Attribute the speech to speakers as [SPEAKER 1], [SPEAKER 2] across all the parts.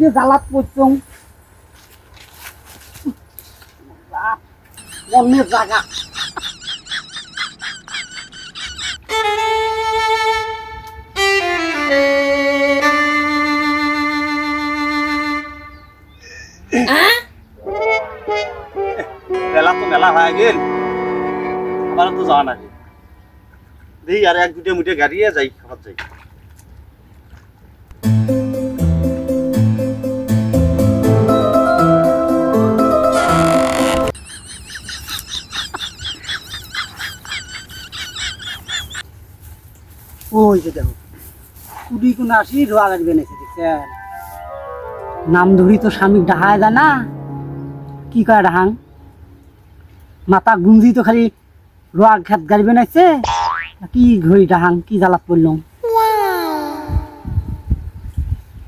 [SPEAKER 1] যে জ্বালাত পড়ছং অন্যের জায়গা।
[SPEAKER 2] মেলা তো মেলা হয়ে নাকি। দেখি আর এক দুটো মুটে গাড়িয়ে যাই খাবার যাই।
[SPEAKER 1] ওই যে দেখো কুড়ি কোন আসি রোয়া বেনেছে দেখছেন? নাম ধরি তো স্বামী ডাহায় যায় না? কি কয় ডাহাং? মাথা গুঞ্জি তো খালি রোয়া খেত গাড়ি বেনাইছে কি ঘড়ি ডাহাং কি জ্বালাত পড়লাম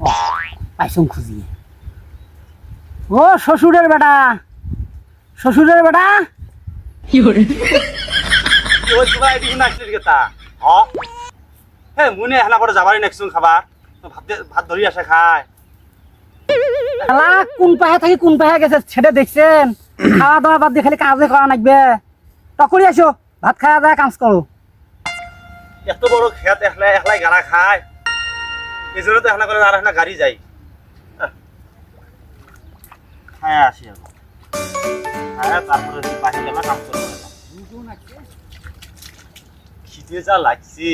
[SPEAKER 1] ও, পাইছং খুঁজিয়ে ও শ্বশুরের বেটা। শ্বশুরের বেটা?
[SPEAKER 2] তোমার এদিকে না তা। হ। হে মুনে হেলা করে যাবারই নেক্সট খাবার তো ভাত ভাত ধরি আসে খায়
[SPEAKER 1] শালা কোন পাহে থাকি কোন পাহে গেছে ছেড়ে দেখছেন? খাওয়া দাওয়া বাদ দিয়ে খালি কাজে করা লাগবে টকরি আসো ভাত খাওয়া দাওয়া কাজ করো
[SPEAKER 2] এত বড় খেত একলাই একলাই গাড়া খায়। এই জন্য তো এখানে করে আর এখানে গাড়ি যাই হ্যাঁ আসি হ্যাঁ তারপরে গেলা কাম করব খিদে যা লাগছে।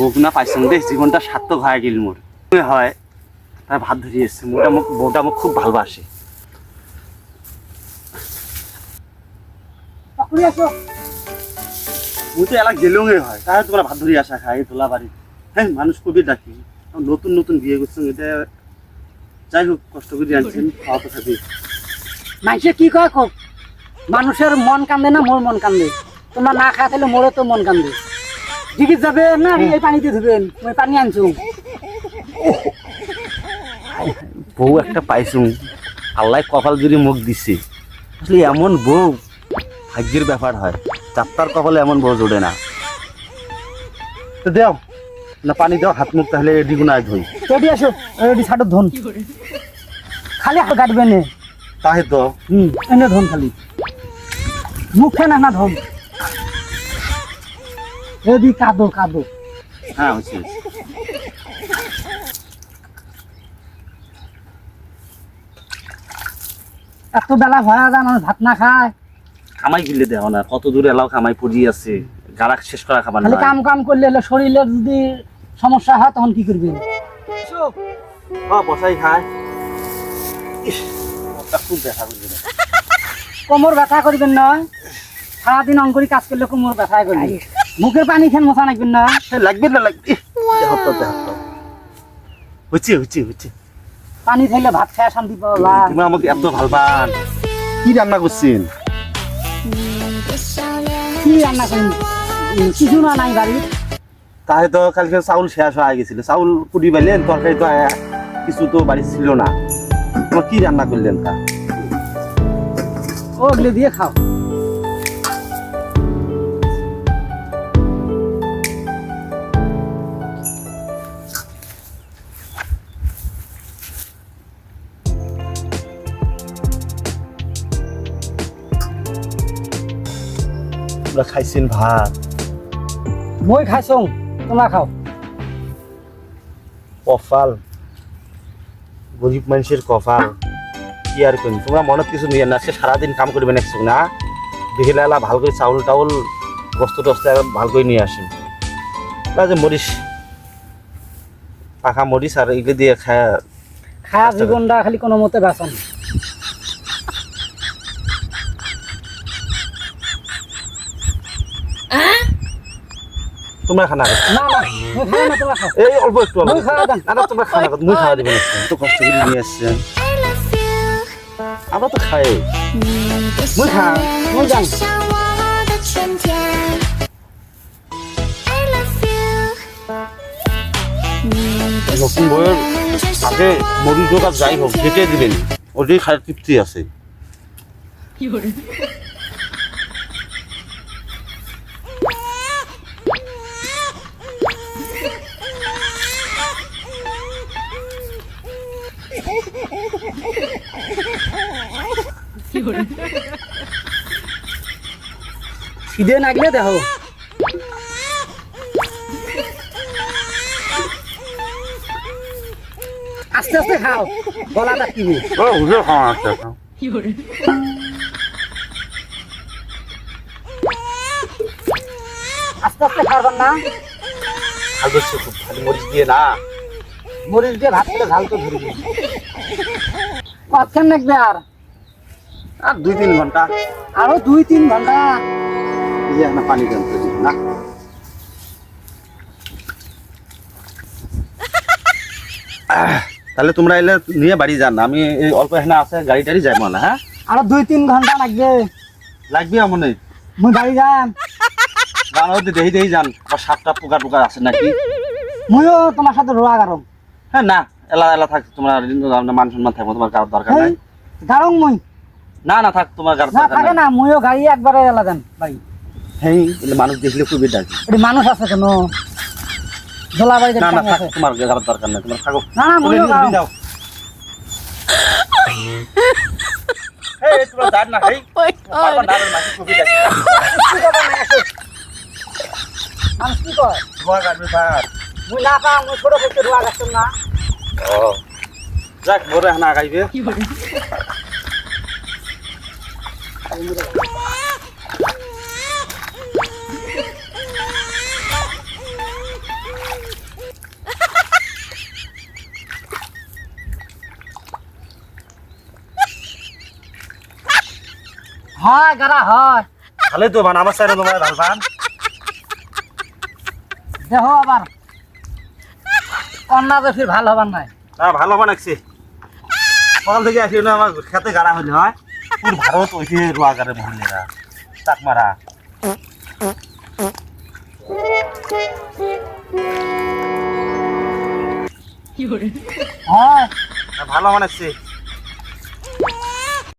[SPEAKER 2] বউনা পাইছেন দেখ জীবনটা সার্থক হয়ে গেল মোর হয় তার ভাত ধরি এসছে মোটা মুখ বউটা মুখ খুব ভালোবাসে মুই তো এলাক গেলুঙে হয় তাহলে তোমরা ভাত ধরি আসা খাই তোলা বাড়ি হ্যাঁ মানুষ কবি ডাকি। নতুন নতুন বিয়ে করছেন এটা যাই হোক কষ্ট করে আনছেন খাওয়া তো থাকি।
[SPEAKER 1] মানুষে কি কয় মানুষের মন কান্দে না মোর মন কান্দে? তোমরা না খায় তাহলে মোরও তো মন কান্দে। দিকে যাবে? না এই পানিতে ধুবেন মই পানি আনছো।
[SPEAKER 2] বউ একটা পাইছুম আল্লাহ কপাল জুড়ে মুখ দিছে। আসলে এমন বউ ভাগ্যের ব্যাপার হয়। চাপ্তার কপালে এমন বউ জোড়ে না। তো দেও না পানি দাও হাত মুখ তাহলে এদিকে আয় ধুই
[SPEAKER 1] রেডি আসো রেডি ছাড়ো ধন। খালি হাত কাটবে নে।
[SPEAKER 2] তাহে তো।
[SPEAKER 1] হুম এনে ধন খালি। মুখে না না ধন। রেডি কাদো কাদো।
[SPEAKER 2] হ্যাঁ হচ্ছে
[SPEAKER 1] এত বেলা ভয়া যায় মানুষ ভাত না খায়।
[SPEAKER 2] খামাই গিলে দেও না কত দূরে এলাও খামাই পড়ি আছে গাড়া শেষ করা খাবার
[SPEAKER 1] খালি কাম কাম করলে হলে শরীরের যদি সমস্যা হয় তখন কি করবেন
[SPEAKER 2] ও বসাই খায়। করবে।
[SPEAKER 1] কোমর ব্যথা করবেন নয় সারাদিন অঙ্করি কাজ করলে কোমর ব্যথা করবে। মুখের পানি খেন মশা নাকবেন না?
[SPEAKER 2] লাগবে না লাগবে। হচ্ছে হচ্ছে হচ্ছে।
[SPEAKER 1] পানি খাইলে ভাত খায় শান্তি পাওয়া
[SPEAKER 2] তুমি আমাকে এত ভালো পান কি রান্না করছেন?
[SPEAKER 1] কি রান্না করেন কিছু না নাই বাড়ি।
[SPEAKER 2] তাই তো কালকে চাউল শেষ হয়ে গেছিল। চাউল কুটি পাইলেন তরকারি তো কিছু তো বাড়ি ছিল না। তোমার কি রান্না করলেন তা?
[SPEAKER 1] ওগুলো দিয়ে খাও।
[SPEAKER 2] তোমরা খাইছেন ভাত।
[SPEAKER 1] মই খাইছং তোমরা খাও।
[SPEAKER 2] কপাল গরিব মানুষের কপাল কি আর করি? তোমরা মনত কিছু নিয়ে না আজকে সারাদিন কাম করবেন একশো না? দেখিলে এলা ভালো করে চাউল টাউল বস্তু টস্তু ভালো করে নিয়ে আসেন যে মরিচ পাখা মরিচ আর এগুলো দিয়ে খায়
[SPEAKER 1] খায়া জীবনটা খালি কোনো মতে বাঁচান
[SPEAKER 2] তোমরা খানা
[SPEAKER 1] না না
[SPEAKER 2] এই অল্প একটু অল্প। আরে তোমরা খানা মুই দিব না। তো কষ্ট করে নিয়ে আসছে তো খাই।
[SPEAKER 3] মুই খা মুই
[SPEAKER 2] নতুন বইয়ের আগে মরিচ যাই হোক খেটে দিবেন। ওটাই খায় তৃপ্তি আছে।
[SPEAKER 1] কি করে খিদে লাগলে দেখো। আস্তে আস্তে খাও গলাটা কিনে
[SPEAKER 2] ও বুঝে খাওয়া আস্তে আস্তে।
[SPEAKER 1] আস্তে আস্তে খাবেন না
[SPEAKER 2] ঝাল ধরছে খুব খালি মরিচ দিয়ে না।
[SPEAKER 1] মরিচ দিয়ে ভাত ঝাল তো ধরবে আর?
[SPEAKER 2] আর দুই তিন ঘণ্টা।
[SPEAKER 1] আরও দুই তিন
[SPEAKER 2] ঘণ্টা। যে একটা পানি দেন না? তাহলে তোমরা এলে নিয়ে বাড়ি যান আমি এই অল্প এখানে আছে গাড়ি টাড়ি যাই মানে হ্যাঁ?
[SPEAKER 1] আরও দুই তিন ঘণ্টা লাগবে।
[SPEAKER 2] লাগবে মনে
[SPEAKER 1] মুই বাড়ি যাম
[SPEAKER 2] গান হতে দেহি দেহি যান। সাতটা পোকা টোকা আছে নাকি?
[SPEAKER 1] মুইও তোমার সাথে রোয়া গারম।
[SPEAKER 2] হ্যাঁ না এলা এলা থাক তোমার মান সম্মান থাকব তোমার দরকার নাই।
[SPEAKER 1] গারম মুই।
[SPEAKER 2] না না থাক তোমার কারোর
[SPEAKER 1] না থাকে না মুইও গাড়ি একবারে এলা বাড়ি
[SPEAKER 2] হ্যাঁ এলে মানুষ দেখলে খুবই ডাকি।
[SPEAKER 1] এটি মানুষ আছে কেন? দোলা বাড়িতে
[SPEAKER 2] না না থাক তোমার কারোর দরকার নাই তোমার থাকো।
[SPEAKER 1] না না
[SPEAKER 2] তুলে
[SPEAKER 1] মুইও
[SPEAKER 2] নিয়ে যাও। এই তোমার দাঁড় না এই বারবার দাঁড়ের মাঝে খুবই ডাকি।
[SPEAKER 1] মানুষ কি কয়?
[SPEAKER 2] কাটবে স্যার।
[SPEAKER 1] মুই না পাম মুই ছোট করতে না।
[SPEAKER 2] ও। যাক মোরে হানা আগাইবে
[SPEAKER 1] হয় গারা হয়।
[SPEAKER 2] ভালে তো বান আমার সাইডে তোমার ভালো পান
[SPEAKER 1] দেহ আবার। কন্যা ফির ভালো হবার নাই।
[SPEAKER 2] না ভালো বানাচ্ছি সকাল থেকে আসি না আমার খেতে গাড়া হইলে হয়। পুর ভারত ওই রোয়া গারে মহিলারা। তাক মারা।
[SPEAKER 1] হয়
[SPEAKER 2] ভালো বানাচ্ছি